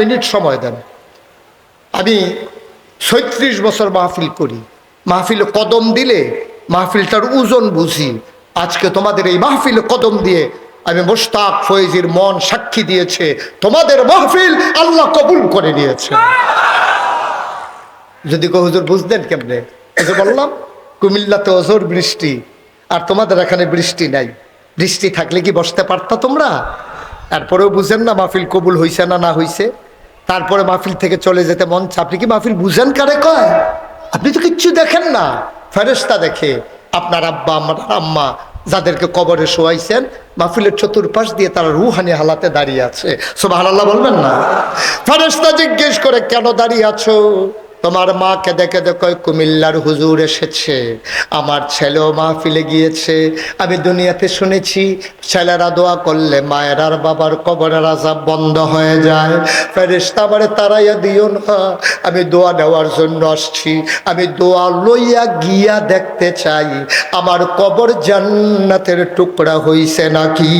Minute সময় দেন। আমি ছয়ত্রিশ বছর মাহফিল করি। মাহফিল কদম দিলে মাহফিলটার ওজন বুঝি। আজকে তোমাদের এই মাহফিল কদম দিয়ে আমি মোশতাক ফয়েজির মন সাক্ষী দিয়েছে। তোমাদের মাহফিল আল্লাহ কবুল করে নিয়েছে। যদি কেউ হুজুর বুঝতেন কেমনে? বললাম, কুমিল্লাতে অজোর বৃষ্টি আর তোমাদের এখানে বৃষ্টি নাই। বৃষ্টি থাকলে কি বসতে পারতা তোমরা? তারপরেও বুঝেন না মাহফিল কবুল হইছে না না হইছে। তারপরে মাহফিল থেকে চলে যেতে মন আপনি কি মাহফিল বুঝেন কারে কয়? আপনি তো কিচ্ছু দেখেন না। ফেরেস্তা দেখে আপনার আব্বা, আমার আম্মা যাদেরকে কবরে শোয়াইছেন, মাহফিলের চতুর্পাশ দিয়ে তারা রুহানি হালাতে দাঁড়িয়ে আছে। সোবাহ বলবেন না? ফেরেস্তা জিজ্ঞেস করে, কেন দাঁড়িয়ে আছো? তোমার মা কেঁদে কেঁদে কয় কুমিল্লার হুজুর এসেছে। আমার ছেলেও মাহফিলে গিয়েছে। আমি দুনিয়াতে শুনেছি, ছেলেরা দোয়া করলে মায়ের আর বাবার কবরের আজাব বন্ধ হয়ে যায়। ফেরেস্তা আমারে তারাইয়া দিও না। আমি দোয়া নেওয়ার জন্য আসছি। আমি দোয়া লইয়া গিয়া দেখতে চাই, আমার কবর জান্নাতের টুকরা হইছে নাকি?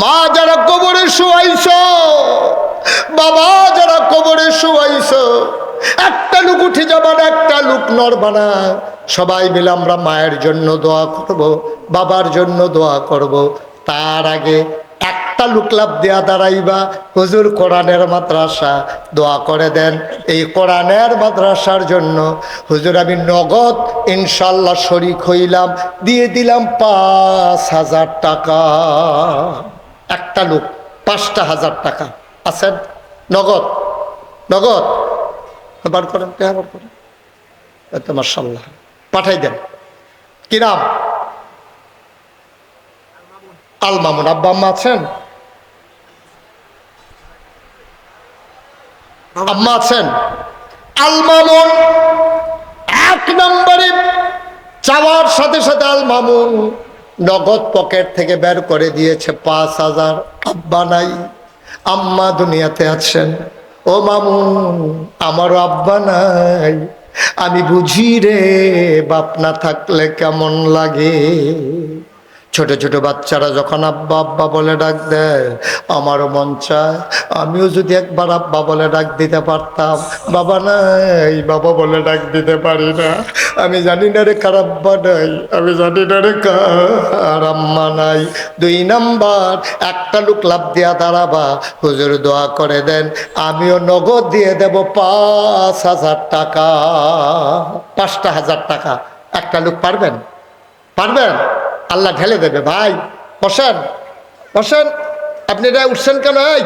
মা, যারা কবরে শুয়াইছ বাবা, যারা কবরে শুয়াইছ, একটা লুক উঠে যাবার, একটা লোক নড়বানা সবাই মিলে আমরা মায়ের জন্য দোয়া করব, বাবার জন্য দোয়া করব। তার আগে একটা লোক লাভ দেয়া দাঁড়াইবা। হুজুর কোরআনের মাদ্রাসা, দোয়া করে দেন। এই কোরআনের মাদ্রাসার জন্য হুজুর আমি নগদ ইনশাল্লাহ শরিক হইলাম। দিয়ে দিলাম পাঁচ হাজার টাকা। একটা লোক, পাঁচটা হাজার টাকা। আছেন? নগদ। নগদ। বার করেন কে বার করেন। মার্শাল্লাহ পাঠাই দেন। কি নাম? আল মামুন। আব্বা আম্মা আছেন? আম্মা আছেন? আল মামুন এক নম্বরে চাওয়ার সাথে সাথে আল মামুন নগদ পকেট থেকে বের করে দিয়েছে পাঁচ হাজার। আব্বা নাই। আম্মা দুনিয়াতে আছেন। ও মামু আমারও আব্বা নাই। আমি বুঝি রে, বাপ না থাকলে কেমন লাগে? ছোট ছোট বাচ্চারা যখন আব্বা আব্বা বলে ডাক দেয়, আমারও মন চায়, আমিও যদি একবার আব্বা বলে ডাক দিতে পারতাম। বাবা নাই, বাবা বলে ডাক দিতে পারি না। আমি জানি না রে কার আব্বা নাই, আমি জানি না রে কার আম্মা নাই। দুই নাম্বার, একটা লোক লাভ দিয়া দাঁড়াবা, হুজুর দোয়া করে দেন, আমিও নগদ দিয়ে দেব পাঁচ হাজার টাকা। পাঁচটা হাজার টাকা। একটা লোক পারবেন? পারবেন? আল্লাহ ঢেলে দেবে, ভাই। বসেন বসেন। আপনি এটা উঠছেন কেন, এই?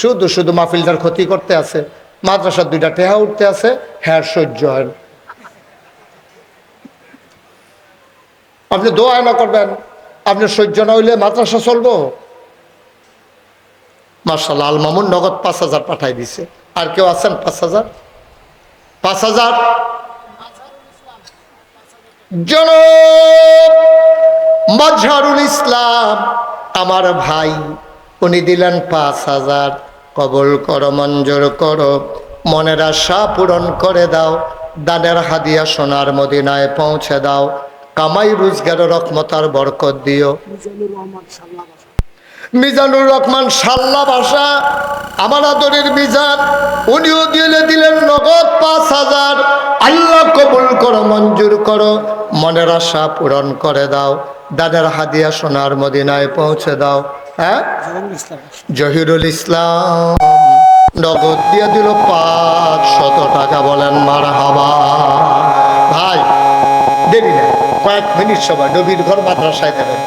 শুধু শুধু মাহফিলটার ক্ষতি করতে আছে। মাদ্রাসার দুইটা টেহা উঠতে আছে হ্যাঁ সহ্য হয় আপনি দোয়া না করবেন? আপনি সহ্য না হইলে মাদ্রাসা চলবো? মার্শাল আল মামুন নগদ পাঁচ হাজার পাঠাই দিছে। আর কেউ আছেন পাঁচ হাজার? পাঁচ হাজার? জন মজহারুল ইসলাম, আমার ভাই, উনি দিলেন পাঁচ হাজার। কবল করো, মঞ্জুর করো। মনের আশা পূরণ করে দাও। দানের হাদিয়া সোনার মদিনায় পৌঁছে দাও। কামাই রোজগার রকমতার বরকত দিও। মিজানুর রহমান সাল্লা ভাষা, আমার আদরের মিজান, উনিও দিলে দিলেন নগদ পাঁচ হাজার। আল্লাহ কবুল করো, মঞ্জুর করো, মনের আশা পূরণ করে দাও। দাদার হাদিয়া সোনার মদিনায় পৌঁছে দাও। হ্যাঁ? জহিরুল ইসলাম, নগদ দিয়ে দিল পাঁচ শত টাকা, বলেন মার হাবা ভাই, দেরি না কয়েক মিনিট সময়, নবীর ঘর মাদ্রাসায় দেবেন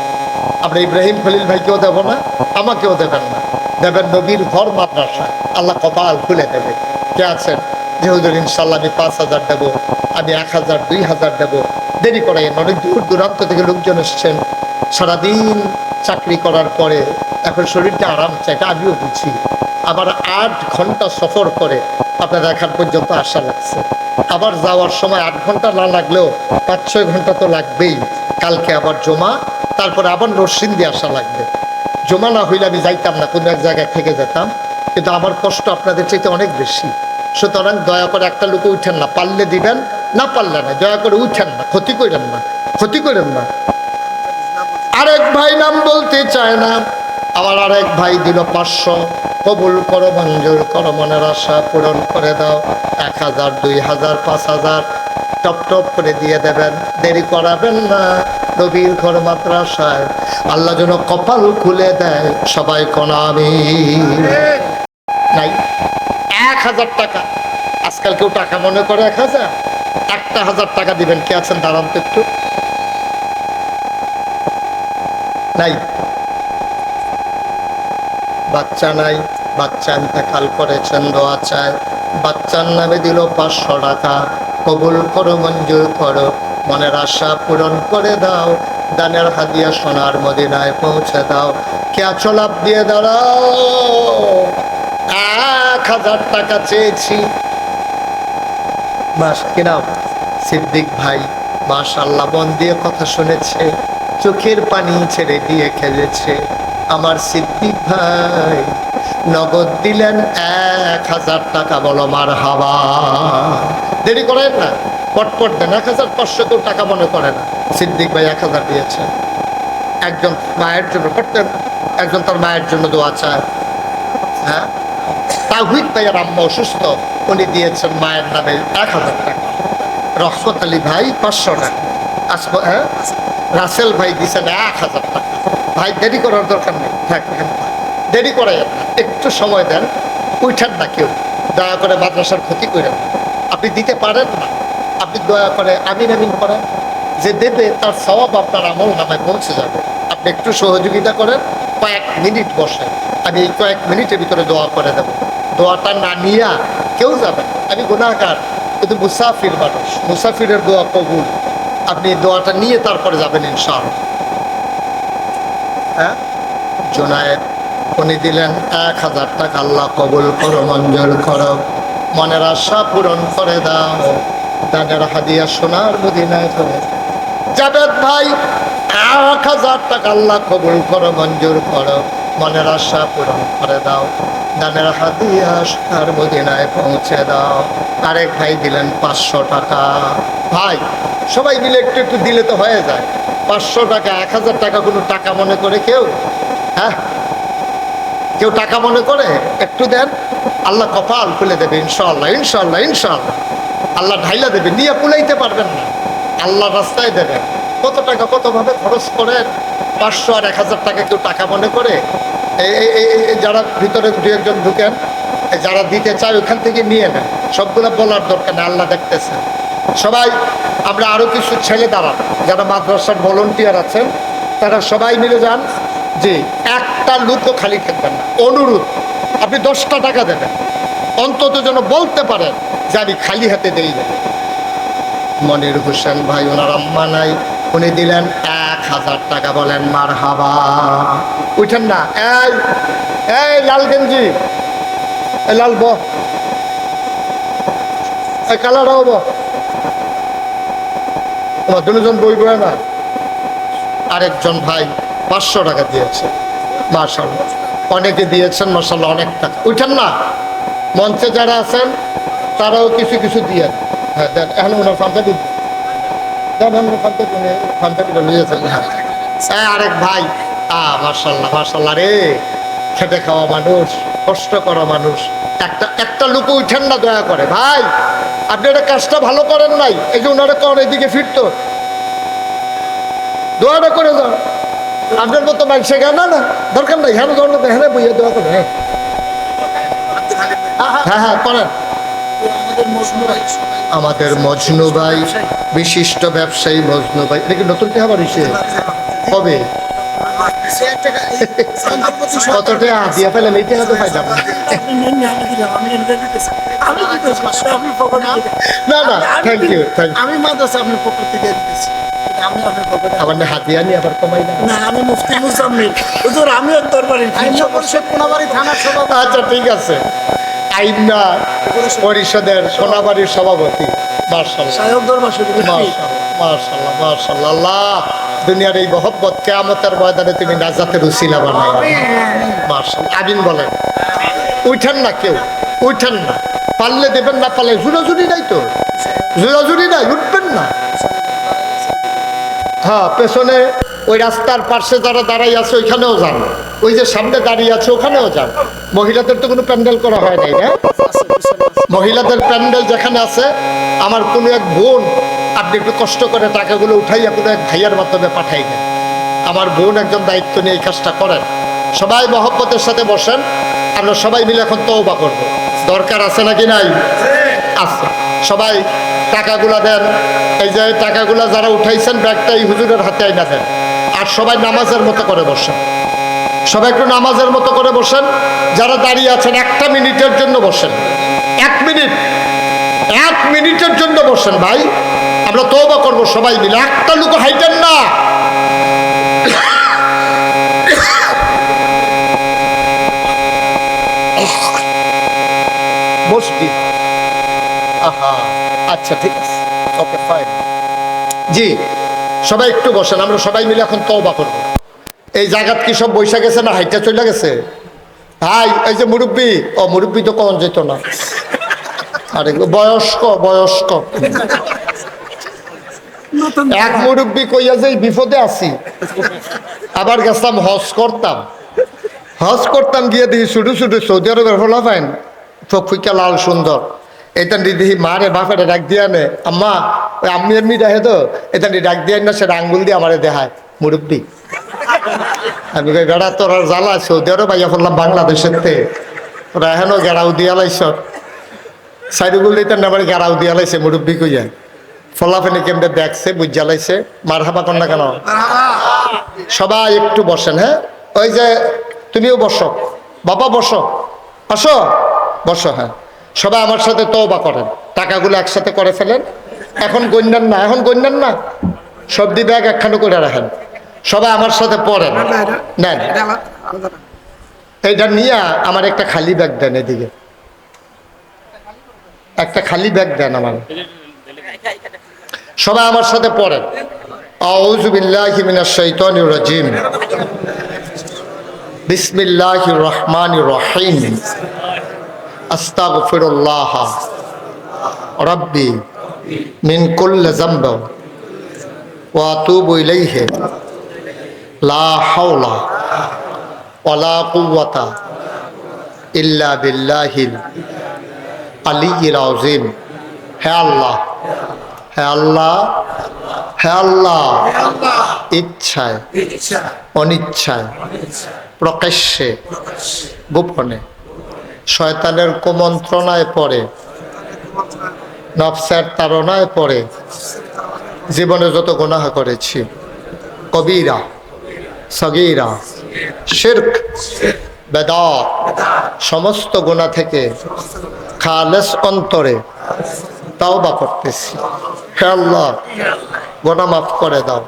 আমরা ইব্রাহিম খলিল ভাইকেও দেবো না, আমাকেও দেবেন না। দেবেন নবীর ঘর মাদ্রাসা। আল্লাহ কপাল খুলে দেবে। কে আছেন? যে হুজুর ইনশাল্লাহ আমি পাঁচ হাজার দেবো, আমি এক হাজার, দুই হাজার দেবো। দেরি করাইন অনেক দূর দূরান্ত থেকে লোকজন এসছেন। সারাদিন চাকরি করার পরে এখন শরীরটা আরাম চাই, এটা আমিও বুঝি। আবার আট ঘণ্টা সফর করে আপনার এখান পর্যন্ত আসা লাগছে। আবার যাওয়ার সময় আট ঘণ্টা না লাগলেও পাঁচ ছয় ঘণ্টা তো লাগবেই। কালকে আবার জমা তারপরে আবার নরসিংদী আসা লাগবে। জমা না হইলে আমি যাইতাম না, কোনো এক জায়গায় থেকে যেতাম। কিন্তু আমার কষ্ট আপনাদের চাইতে অনেক বেশি। সুতরাং দয়া করে একটা লোকে উঠেন না, পারলে দিবেন, না পারলে না, দয়া করে উঠেন না, ক্ষতি করেন না, ক্ষতি করেন না। আরেক ভাই নাম বলতে চায় না। আমার আরেক ভাই দিল পাঁচশো। কবুল করো, মঞ্জুর করো, মনের আশা পূরণ করে দাও। এক হাজার, দুই হাজার, পাঁচ হাজার। টপ টপ করে দিয়ে দেবেন। দেরি করাবেন না, নবীর ঘর মাদ্রাসায়। আল্লাহ যেন কপাল খুলে দেয় সবাই কোন আমি নাই, এক হাজার টাকা। আজকাল কেউ টাকা মনে করে এক হাজার? একটা হাজার টাকা দিবেন। কে আছেন? দাঁড়ান তো একটু। নাই। বাচ্চা নাই, বাচ্চা ইন্তেকাল করেছেন, দোয়া চায়। বাচ্চার নামে দিল পাঁচশো টাকা। কবুল করো, মঞ্জুর করো, মনের আশা পূরণ করে দাও, দানের হাদিয়া সোনার মদিনায় পৌঁছে দাও। কে চলাপ দিয়ে দাঁড়াও? এক হাজার টাকা চেয়েছি। মাস কিনাম সিদ্দিক ভাই মাস মাশাল্লাহ বন দিয়ে কথা শুনেছে, চোখের পানি ছেড়ে দিয়ে খেলেছে। আমার সিদ্দিক ভাই, নগদ দিলেন এক হাজার টাকা, বলো মার হাওয়া দেরি করেন না, পটপট দেন। এক হাজার পাঁচশো কেউ টাকা মনে করে না। সিদ্দিক ভাই এক হাজার দিয়েছে। একজন মায়ের জন্য করতেন একজন তার মায়ের জন্য দোয়া চায়। হ্যাঁ? তাহিদ ভাইয়ের আম্মা অসুস্থ, উনি দিয়েছেন মায়ের নামে এক হাজার টাকা। রহমত আলী ভাই পাঁচশো টাকা। হ্যাঁ? রাসেল ভাই দিয়েছেন এক হাজার টাকা। ভাই, দেরি করার দরকার নেই। থাক এখানে থাক। দেরি করে একটু সময় দেন, উঠান না কেউ। দয়া করে মাদ্রাসার ক্ষতি করেন না। আপনি দিতে পারেন না। আপনি দয়া করে, আমিন আমিন করেন। যে দেবে তার স্বভাব আপনার আমল নামায় পৌঁছে যাবে। আপনি একটু সহযোগিতা করেন, কয়েক মিনিট বসে। আমি এই কয়েক মিনিটের ভিতরে দোয়া করে দেবো। দোয়াটা না নিয়া কেউ যাবে আমি গুণাগার কিন্তু মুসাফির মানুষ। মুসাফিরের দোয়া কবুল। আপনি দোয়াটা নিয়ে তারপরে যাবেন ইনশাআল্লাহ। হ্যাঁ? জোনায়েদ উনি দিলেন এক হাজার টাকা। আল্লাহ কবুল করো, মঞ্জুর করো। মনের আশা পূরণ করে দাও। দানের হাদিয়া সোনার মদিনায় করে জাবেদ ভাই, এক হাজার টাকা আল্লাহ কবুল করো, মঞ্জুর করো। মনের আশা পূরণ করে দাও। দানের হাদিয়া সোনার মদিনায় পৌঁছে দাও। আরেক ভাই দিলেন পাঁচশো টাকা। ভাই, সবাই মিলে একটু একটু দিলে তো হয়ে যায়। পাঁচশো টাকা, এক হাজার টাকা কোনো টাকা মনে করে কেউ? হ্যাঁ? কেউ টাকা মনে করে? একটু দেন। আল্লাহ কপাল খুলে দেবে ইনশাল্লাহ ইনশাল্লাহ ইনশাল্লাহ আল্লাহ ঢাইলা দেবে, নিয়ে কুলাইতে পারবেন না। আল্লাহ রাস্তায় দেবেন কত টাকা, কতভাবে খরচ করেন? পাঁচশো আর এক হাজার টাকা কেউ টাকা মনে করে? যারা ভিতরে দু একজন ঢুকেন যারা দিতে চায়, ওখান থেকে নিয়ে নেন। সবগুলো বলার দরকার নেই, আল্লাহ দেখতেছে। সবাই, আমরা আরও কিছু ছেলে দাঁড়ান। যারা মাদ্রাসার ভলেন্টিয়ার আছেন, তারা সবাই মিলে যান। যে একটা লুকও খালি থাকবেন না, অনুরোধ। আপনি দশটা টাকা দেবেন। অন্তত যেন বলতে পারেন যে আমি খালি হাতে দেই মনির হোসেন ভাই, ওনার আম্মা নাই, উনি দিলেন এক হাজার টাকা, বলেন মার হাবা উঠেন না। এই এই লাল গেঞ্জি লাল ব, এই কালারও ব। তোমার দুজন বই বয় না? আরেকজন ভাই পাঁচশো টাকা দিয়েছে। মার্শাল অনেকে দিয়েছেন মার্শাল্লাহ অনেক টাকা। উঠেন না। মঞ্চে যারা আছেন, তারাও কিছু কিছু দিয়ে হ্যাঁ দেন। এখন ওনার পাঞ্জাবি দেন। উনি পাঞ্জাবিটা নিয়েছেন হ্যাঁ। আরেক ভাই। মার্শাল্লাহ মার্শাল্লাহ রে। খেটে খাওয়া মানুষ, কষ্ট করা মানুষ। একটা একটা লোক উঠেন না, দয়া করে। ভাই, আপনি এটা কাজটা ভালো করেন নাই। এই যে ওনারা করেন এদিকে ফিরতো। দোয়াটা করে যান। আপনার মতো মানুষে গেল না দরকার নাই হ্যাঁ দোয়া হ্যাঁ বইয়া দোয়া করে হ্যাঁ। হ্যাঁ হ্যাঁ করেন। আমাদের মজনু ভাই বিশিষ্ট ব্যবসায়ী মজনু ভাই এটা কি নতুন টাকা বাড়িছে কবে কত টাকা দিয়ে ফেলেন এই টাকা তো পাইলাম না। না। না না থ্যাংক ইউ থ্যাংক ইউ আমি মাদ্রাসা আপনার পকেট থেকে দিতেছি। আমি আপনার পকেটে আবার হাতিয়া নিয়ে আবার কমাই না না আমি মুফতি মুজাম্মিল। হুজুর আমি এক দরবারি আইন পরিষদ কোনাবাড়ি থানার সভাপতি আচ্ছা ঠিক আছে। আইনা পরিষদের সোনাবাড়ির সভাপতি। আল্লাহ দুনিয়ার এই মহব্বত কেয়ামতের ময়দানে তুমি নাজাতের উসিলা বানাই মার্শাল আমিন। বলেন। উঠেন না কেউ উঠেন না। পারলে দেবেন না পারলে জুড়াজুড়ি নাই তো। জুড়াজুড়ি নাই উঠবেন না। হ্যাঁ পেছনে ওই রাস্তার পাশে যারা দাঁড়াই আছে ওইখানেও যান। ওই যে সামনে দাঁড়িয়ে আছে ওখানেও যান। মহিলাদের তো কোনো প্যান্ডেল করা হয় নাই না মহিলাদের প্যান্ডেল যেখানে আছে, আমার কোনো এক বোন, আপনি একটু কষ্ট করে টাকাগুলো উঠাইয়া কোনো এক ভাইয়ার মাধ্যমে পাঠাই দেন। আমার বোন একজন দায়িত্ব নিয়ে এই কাজটা করেন। সবাই মহব্বতের সাথে বসেন, আমরা সবাই মিলে এখন তওবা করব। দরকার আছে নাকি নাই? আছে। সবাই টাকাগুলা দেন। এই যে টাকাগুলা যারা উঠাইছেন, ব্যাগটা এই হুজুরের হাতে আইনা দেন। আর সবাই নামাজের মতো করে বসেন। সবাই একটু নামাজের মতো করে বসেন। যারা দাঁড়িয়ে আছেন, একটা মিনিটের জন্য বসেন। এক মিনিট। এক মিনিটের জন্য বসেন ভাই। আমরা তওবা করব সবাই মিলে। একটা লোক হাইটেন না। মসজিদ। আহা। আচ্ছা ঠিক আছে। ওকে ফাইন জি সবাই একটু বসেন আমরা সবাই মিলে এখন তওবা করব। এই জায়গাত কি সব বৈশা গেছে না হাইটা চলে গেছে? ভাই এই যে মুরব্বী। ও মুরব্বী তো কখন যেত না? আরে বয়স্ক বয়স্ক। এক মুরব্বী কইয়া যে বিপদে আছি। আবার গেছিলাম হজ করতাম। হজ করতাম গিয়ে দিই শুধু শুধু সৌদি আরবের হলা ফাইন চক্ষুকে লাল সুন্দর। এটা দিদি মারে বাপেরে ডাক দিয়া নে। আম্মা, ওই আম্মি এমনি দেখে তো এটা ডাক দিয়ে না, সেটা আঙ্গুল দিয়ে আমারে দেখায়, মুরব্বী। আমি বেড়া তোর জ্বালা, সৌদি আরব আইয়া করলাম বাংলাদেশের তে। ওরা এখনও গেরাও দিয়া লাইছ। সাইডুগুল দিতে আমার গেরাও দিয়া লাইছে, মুরব্বী কইয়া। ফলাফেনি কেমনে দেখছে, বুঝ জ্বালাইছে মার হাবা কর না কেন? সবাই একটু বসেন হ্যাঁ? ওই যে, তুমিও বসো। বাবা বসো। আসো। বসো হ্যাঁ। সবাই আমার সাথে তওবা করেন। টাকাগুলো একসাথে করে ফেলেন। এখন গণ্যান না এখন গণ্যান না। সবজি ব্যাগ একখানো করে রাখেন। সবাই আমার সাথে পড়েন। নেন। এইটা নিয়ে আমার একটা খালি ব্যাগ দেন এদিকে। একটা খালি ব্যাগ দেন আমার। সবাই আমার সাথে পড়েন। বিসমিল্লাহির রহমানির রহিম। আস্তাগফিরুল্লাহ। রাব্বি মিন কুল্লি যামব ওয়া আতুবু ইলাইহি। লা হাওলা ওয়ালা কুওয়াতা ইল্লা বিল্লাহিল আলিয়্যিল আযীম। হে আল্লাহ হে আল্লাহ হে আল্লাহ, ইচ্ছায়, অনিচ্ছায়, প্রকাশ্যে, গোপনে শয়তানের কুমন্ত্রণায় পড়ে, নফসের তাড়নায় পড়ে। জীবনে যত গুনাহ করেছি, কবিরা, সগীরা, শির্ক বেদাত সমস্ত গুণা থেকে খালেস অন্তরে তাওবা করতেছি। হে আল্লাহ গোনা মাফ করে দাও,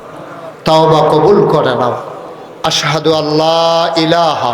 তাওবা কবুল করে নাও। আশহাদু আল্লাহ ইলাহা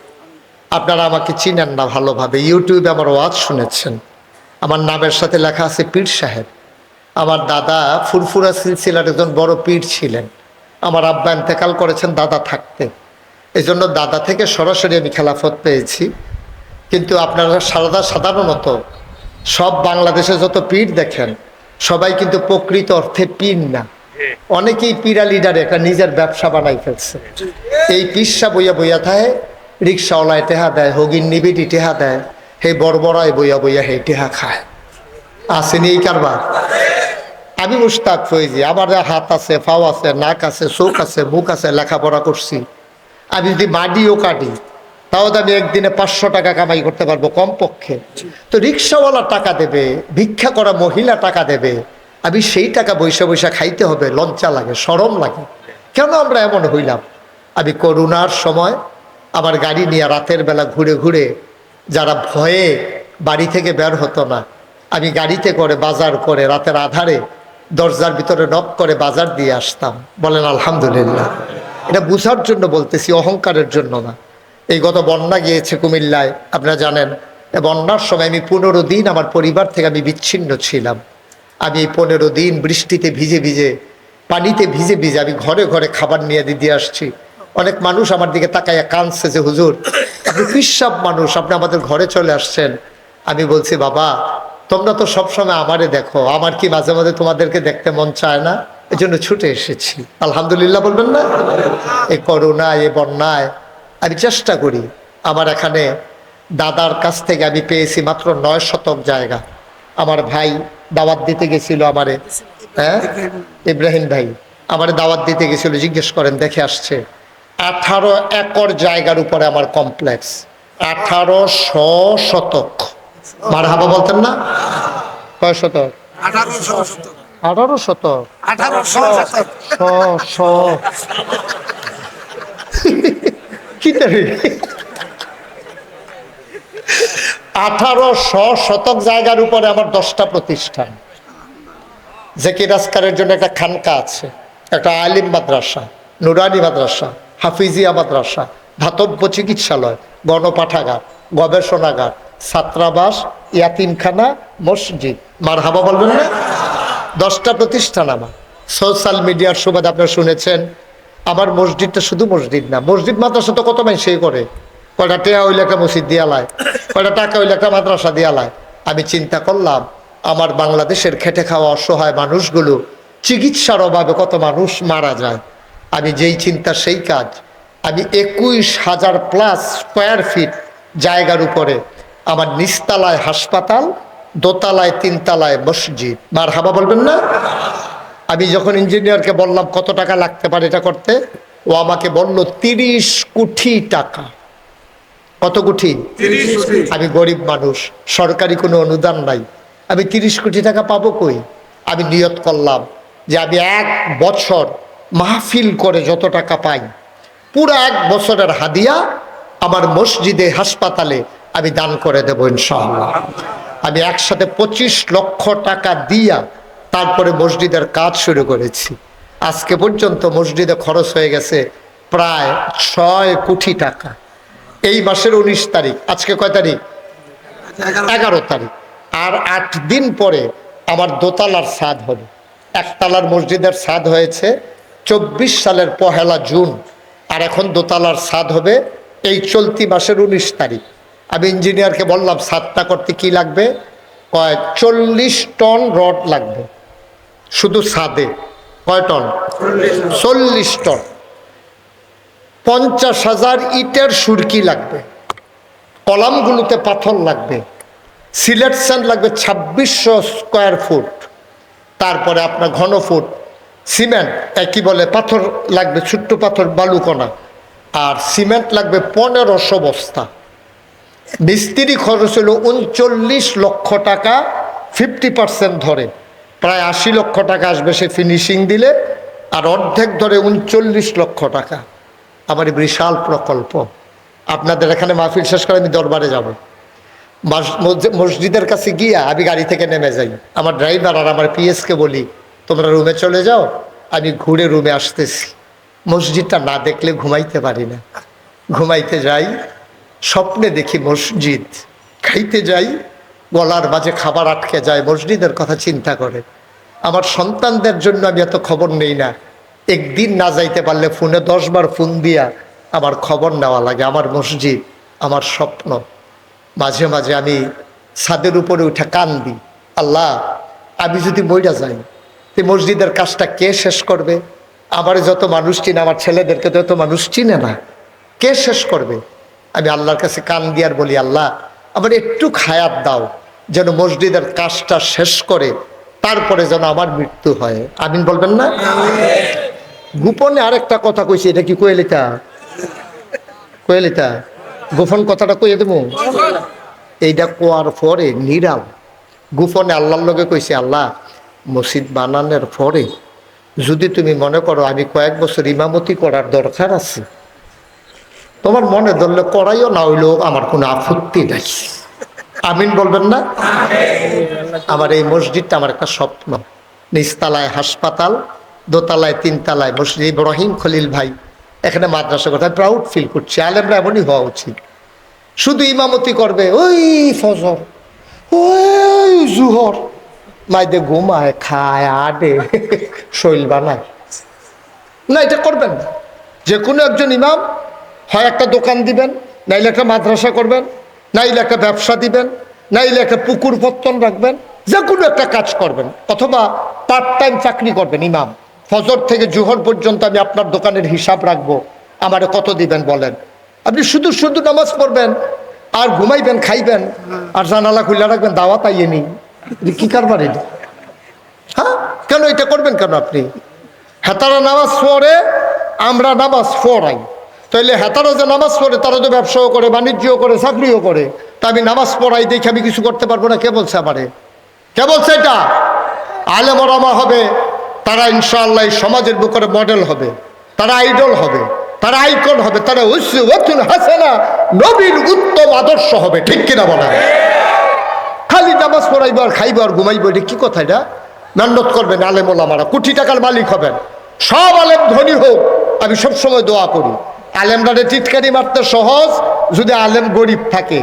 আপনারা আমাকে চিনেন না ভালোভাবে। ইউটিউবে আমার ওয়াজ শুনেছেন। আমার নামের সাথে লেখা আছে পীর সাহেব। আমার দাদা ফুরফুরা সিলসিলার একজন বড় পীর ছিলেন। আমার আব্বা ইন্তেকাল করেছেন দাদা থাকতে। এই জন্য দাদা থেকে সরাসরি আমি খেলাফত পেয়েছি। কিন্তু আপনারা সারদা সাধারণত সব বাংলাদেশে যত পীর দেখেন, সবাই কিন্তু প্রকৃত অর্থে পীর না। অনেকেই পীরা লিডার, একটা নিজের ব্যবসা বানাই ফেলছে। এই পিসা বইয়া বইয়া থাকে রিক্সাওয়ালায় টেহা দেয় হগিন নিবিটি টেহা দেয় হে বড়বড়ায় বইয়া বইয়া হে টেহা খায়। আসেনি এই কারবার? আমি মুস্তাক ফয়েজি আমার হাত আছে ফাও আছে, নাক আছে, চোখ আছে, মুখ আছে, লেখাপড়া করছি। আমি যদি মাডিও কাটি, তাও আমি একদিনে পাঁচশো টাকা কামাই করতে পারব কমপক্ষে। তো রিক্সাওয়ালা টাকা দেবে, ভিক্ষা করা মহিলা টাকা দেবে, আমি সেই টাকা বৈশা বৈশা খাইতে হবে, লজ্জা লাগে সরম লাগে। কেন আমরা এমন হইলাম? আমি করোনার সময় আমার গাড়ি নিয়ে রাতের বেলা ঘুরে ঘুরে যারা ভয়ে বাড়ি থেকে বের হতো না, আমি গাড়িতে করে বাজার করে রাতের আধারে দরজার ভিতরে নক করে বাজার দিয়ে আসতাম। বলেন, আলহামদুলিল্লাহ। এটা বুঝার জন্য বলতেছি, অহংকারের জন্য না। এই গত বন্যা গিয়েছে কুমিল্লায়, আপনারা জানেন বন্যার সময় আমি পনেরো দিন আমার পরিবার থেকে আমি বিচ্ছিন্ন ছিলাম। আমি এই পনেরো দিন বৃষ্টিতে ভিজে ভিজে, পানিতে ভিজে ভিজে আমি ঘরে ঘরে খাবার নিয়ে দিদি আসছি। অনেক মানুষ আমার দিকে তাকাইয়া কাঁদছে যে, হুজুর, আপনি পিসাব মানুষ, আপনি আমাদের ঘরে চলে আসছেন। আমি বলছি, বাবা, তোমরা তো সবসময় আমারে দেখো। আমার কি মাঝে মাঝে তোমাদেরকে দেখতে মন চায় না? এই জন্য ছুটে এসেছি। আলহামদুলিল্লাহ বলবেন না? এই করোনায় এই বন্যায়। আমি চেষ্টা করি। আমার এখানে দাদার কাছ থেকে আমি পেয়েছি মাত্র নয় শতক জায়গা। আমার ভাই দাওয়াত দিতে গেছিল আমারে। হ্যাঁ? ইব্রাহিম ভাই। আমারে দাওয়াত দিতে গেছিল। জিজ্ঞেস করেন, দেখে আসছে। আঠারো একর জায়গার উপরে আমার কমপ্লেক্স আঠারো শ শতক। মার হাবা বলতেন না? কয় শতক? আঠারোশো আঠারো শতক? আঠারোশো শতক। জায়গার উপরে আমার দশটা প্রতিষ্ঠান। জেকি রাজকারের জন্য একটা খানকা আছে। একটা আলিম মাদ্রাসা নুরানি মাদ্রাসা। হাফিজিয়া মাদ্রাসা, ধাতব্য চিকিৎসালয়, গণপাঠাগার, গবেষণাগার, ছাত্রাবাস, ইয়াতিমখানা, মসজিদ। মার হাবা বলবেন না? দশটা প্রতিষ্ঠান আমার। সোশ্যাল মিডিয়ার সুবাদ আপনারা শুনেছেন, আমার মসজিদটা শুধু মসজিদ না, মসজিদ মাদ্রাসা তো কত সেই করে। কয়টা টেয়া হইলে একটা মসজিদ দিয়ালায় কয়টা টাকা হইলে একটা মাদ্রাসা দিয়ালায় আমি চিন্তা করলাম, আমার বাংলাদেশের খেটে খাওয়া অসহায় মানুষগুলো চিকিৎসার অভাবে কত মানুষ মারা যায়। আমি যেই চিন্তা সেই কাজ। আমি একুশ হাজার প্লাস স্কোয়ার ফিট জায়গার উপরে আমার নিচতলায় হাসপাতাল দোতলায় তিনতলায় মসজিদ। মার হাবা বলবেন না? আমি যখন ইঞ্জিনিয়ারকে বললাম কত টাকা লাগতে পারে এটা করতে? ও আমাকে বলল তিরিশ কোটি টাকা। কত কোটি। আমি গরিব মানুষ সরকারি কোনো অনুদান নাই। আমি তিরিশ কোটি টাকা পাবো কই? আমি নিয়ত করলাম যে আমি এক বছর মাহফিল করে যত টাকা পাই, পুরো এক বছরের হাদিয়া আমার মসজিদে, হাসপাতালে আমি দান করে দেবো ইনশাআল্লাহ। আমি একসাথে পঁচিশ লক্ষ টাকা দিয়া তারপরে মসজিদের কাজ শুরু করেছি। আজকে পর্যন্ত মসজিদে খরচ হয়ে গেছে প্রায় ছয় কোটি টাকা। এই মাসের উনিশ তারিখ, আজকে কয় তারিখ? এগারো তারিখ। আর আট দিন পরে আমার দোতলার স্বাদ হবে একতলার মসজিদের স্বাদ হয়েছে চব্বিশ সালের পহেলা জুন, আর এখন দোতলার সাদ হবে এই চলতি মাসের উনিশ তারিখ। আমি ইঞ্জিনিয়ারকে বললাম সাদটা করতে কি লাগবে? কয়, চল্লিশ টন রড লাগবে, শুধু সাদে কয় টন? চল্লিশ টন। পঞ্চাশ হাজার ইটের সুরকি লাগবে, কলামগুলোতে পাথর লাগবে স্যান্ড লাগবে ছাব্বিশশো স্কোয়ার ফুট, তারপরে আপনার ঘন ফুট সিমেন্ট একই বলে, পাথর লাগবে, ছোট্ট পাথর, বালুকণা। আর সিমেন্ট লাগবে পনেরোশো বস্তা। মিস্ত্রি খরচ হলো উনচল্লিশ লক্ষ টাকা ফিফটি পার্সেন্ট ধরে। প্রায় আশি লক্ষ টাকা আসবে সে ফিনিশিং দিলে, আর অর্ধেক ধরে উনচল্লিশ লক্ষ টাকা। আমার বিশাল প্রকল্প। আপনাদের এখানে মাহফিল শেষ করে আমি দরবারে যাব। মাস- মসজি- মসজিদের কাছে গিয়া আমি গাড়ি থেকে নেমে যাই। আমার ড্রাইভার আর আমার পিএসকে বলি তোমরা রুমে চলে যাও, আমি ঘুরে রুমে আসতেছি। মসজিদটা না দেখলে ঘুমাইতে পারি না। ঘুমাইতে যাই, স্বপ্নে দেখি মসজিদ। খাইতে যাই, গলার মাঝে খাবার আটকে যায়, মসজিদের কথা চিন্তা করে। আমার সন্তানদের জন্য আমি এত খবর নেই না। একদিন না যাইতে পারলে ফোনে দশবার ফোন দিয়া আমার খবর নেওয়া লাগে, আমার মসজিদ, আমার স্বপ্ন। মাঝে মাঝে আমি ছাদের উপরে উঠে কান্দি, আল্লাহ, আমি যদি মইরা যাই তো মসজিদের কাজটা কে শেষ করবে? আমার যত মানুষ চিনে আমার ছেলেদেরকে যত মানুষ চিনে না। কে শেষ করবে? আমি আল্লাহর কাছে কান দিয়ার বলি আল্লাহ আমার একটু খায়াত দাও যেন মসজিদের কাজটা শেষ করে তারপরে যেন আমার মৃত্যু হয়। আমিন বলবেন না? গোপনে আরেকটা কথা কইছি এটা কি কোয়েলিতা? কোয়েলিতা গোপন কথাটা কইয়ে দেবো? এইটা কোয়ার পরে নিরাল। গোপনে আল্লাহর লগে কইছে আল্লাহ মসজিদ বানানোর পরে যদি তুমি মনে করো আমি কয়েক বছর ইমামতি করার দরকার আছে, তোমার মনে ধরলে করাইও না হইলেও আমার কোনো আপত্তি নাই। আমিন বলবেন না? আমার এই মসজিদটা আমার একটা স্বপ্ন। নিচতলায় হাসপাতাল, দোতলায় তিনতলায় মসজিদ। ইব্রাহিম খলিল ভাই, এখানে মাদ্রাসা কথা প্রাউড ফিল করছি। আলেমরা এমনই হওয়া উচিত। শুধু ইমামতি করবে, ওই ফজর, ওই জুহর। মাইদে ঘুমায় খায় আডে শৈল বানায়। না এটা করবেন না। যে কোনো একজন ইমাম হয় একটা দোকান দিবেন, নাইলে একটা মাদ্রাসা করবেন, নাইলে একটা ব্যবসা দিবেন, নাইলে একটা পুকুর পত্তন রাখবেন যে কোনো একটা কাজ করবেন, অথবা পার্ট টাইম চাকরি করবেন ইমাম। ফজর থেকে জোহর পর্যন্ত আমি আপনার দোকানের হিসাব রাখব, আমারে কত দিবেন বলেন। আপনি শুধু শুধু নামাজ পড়বেন, আর ঘুমাইবেন, খাইবেন, আর জানালা খুলে রাখবেন দাওয়া আইয়ে নি এটা কি কারবার এটা? হ্যাঁ? কেন এটা করবেন কেন আপনি? হেতারা নামাজ পড়ে, আমরা নামাজ পড়াই। তাইলে হেতারা যে নামাজ পড়ে, তারা তো ব্যবসাও করে, বাণিজ্যও করে, চাকরিও করে। তা আমি নামাজ পড়াই দেখে আমি কিছু করতে পারব না, কে বলছে আমারে? কে বলছে এটা? আলেমরামা হবে, তারা ইনশাআল্লাহ সমাজের বুকের মডেল হবে। তারা আইডল হবে, তারা আইকন হবে, তারা হাসানা, নবীর উত্তম আদর্শ হবে। ঠিক কিনা বলা খালি নামাজ পড়াইব আর খাইব আর ঘুমাইব, এটা কি কথা এটা? মেহনত করবেন আলেম ওলামারা, কোটি টাকার মালিক হবেন। সব আলেম ধনী হোক, আমি সবসময় দোয়া করি। আলেমরা টিটকারি মারতে সহজ, যদি আলেম গরিব থাকে।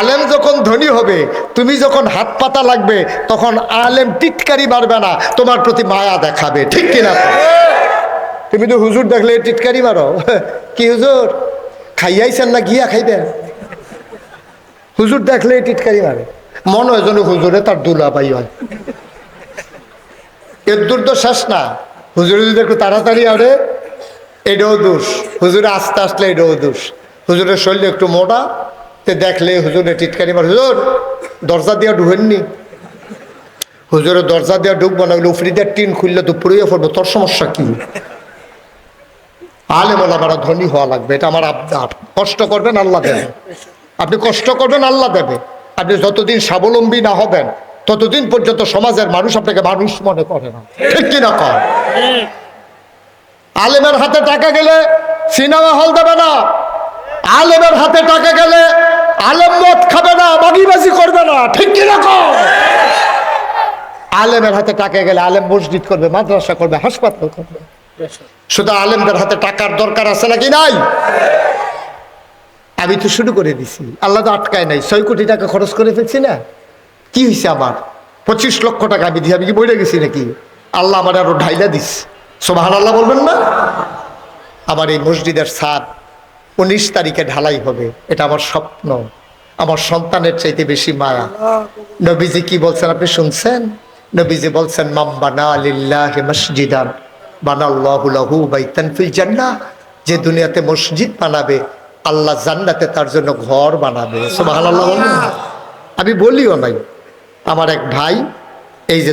আলেম যখন ধনী হবে, তুমি যখন হাত পাতা লাগবে, তখন আলেম টিটকারি মারবে না, তোমার প্রতি মায়া দেখাবে, ঠিক কিনা? তুমি তো হুজুর দেখলে টিটকারি মারো। কি হুজুর? খাইয়াইছেন না, গিয়া খাইবেন? হুজুর দেখলে টিটকারি মারে। মনে হয় যেন হুজুরে তার দুলা পাই হয়। এর দূর তো শেষ না। হুজুরে যদি একটু তাড়াতাড়ি আরে এটাও দোষ। হুজুরে আস্তে আসলে এটাও দোষ। হুজুরের শরীর একটু মোটা, তে দেখলে হুজুরে টিটকারি মার, হুজুর, দরজা দিয়া ঢুকেননি? হুজুরের দরজা দিয়া ঢুকবো না উফরি দিয়ে টিন খুললে তো পুড়িয়ে পড়ব, তোর সমস্যা কি? আলে বলা আমার ধনী হওয়া লাগবে, এটা আমার আবদার। কষ্ট করবেন, আল্লাহ দেবে। আপনি কষ্ট করবেন, আল্লাহ দেবে। আপনি যতদিন স্বাবলম্বী না হবেন, ততদিন পর্যন্ত সমাজের মানুষ আপনাকে মানুষ মনে করে না। ঠিক কিনা কর আলেমের হাতে টাকা গেলে সিনেমা হল দেবে না, আলেমের হাতে টাকা গেলে আলেম মদ খাবে না, বাগিবাজি করবে না, ঠিক কিনা কর আলেমের হাতে টাকা গেলে আলেম মসজিদ করবে, মাদ্রাসা করবে, হাসপাতাল করবে। শুধু আলেমদের হাতে টাকার দরকার আছে নাকি নাই? আমি তো শুরু করে দিছি। আল্লাহ তো আটকায় নাই। ছয় কোটি টাকা খরচ করে ফেলছি না? কি হয়েছে আমার? পঁচিশ লক্ষ টাকা আমি দিয়ে আমি কি বইরে গেছি নাকি? আল্লাহ আমার আরও ঢাইলা দিস। সোবাহান আল্লাহ বলবেন না? আমার এই মসজিদের সাদ উনিশ তারিখে ঢালাই হবে। এটা আমার স্বপ্ন। আমার সন্তানের চাইতে বেশি মায়া। নবীজি কি বলছেন আপনি শুনছেন? নবীজি বলছেন মাম্বানা আলিল্লাহ মসজিদান, বানাল্লাহু লাহু বাইতান ফিল জান্নাহ। যে দুনিয়াতে মসজিদ বানাবে আল্লাহ জান্নাতে তার জন্য ঘর বানাবে। বলবেন আমি বলিও নাই। আমার এক ভাই এই যে